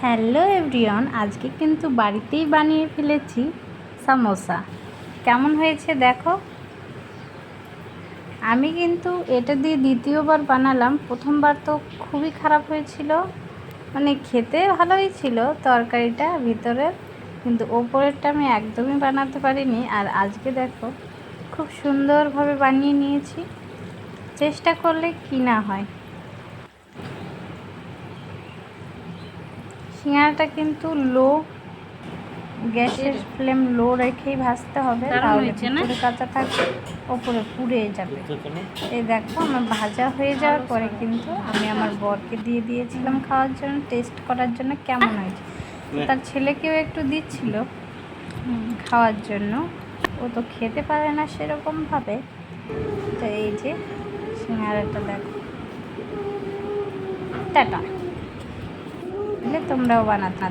Hello everyone, আজকে কিন্তু বাড়িতেই বানিয়ে ফেলেছি সামোসা। কেমন হয়েছে দেখো? আমি কিন্তু এটা দিয়ে দ্বিতীয়বার বানালাম, প্রথমবার তো খুবই খারাপ হয়েছিল। মানে খেতে ভালোই ছিল তরকারিটা ভিতরের, কিন্তু ওপরেরটা আমি একদমই বানাতে পারিনি। আর আজকে দেখো, খুব সুন্দরভাবে বানিয়ে নিয়েছি। চেষ্টা করলে কি না হয়। সিঙ্গারাটা কিন্তু লো গ্যাসের ফ্লেম লো রেখেই ভাজতে হবে তাহলে? ভিতরে কাঁচা থাকবে ওপরে পুড়ে যাবে। এই দেখো আমার ভাজা হয়ে যাওয়ার পরে কিন্তু আমি আমার বরকে দিয়ে দিয়েছিলাম খাওয়ার জন্য টেস্ট করার জন্য কেমন হয়েছে। তার ছেলেকেও একটু দিচ্ছিল খাওয়ার জন্য। ও তো খেতে পারে না সেরকমভাবে। তো এই যে সিঙ্গারাটা দেখো। টাটা। তাহলে তোমরাও বানাতে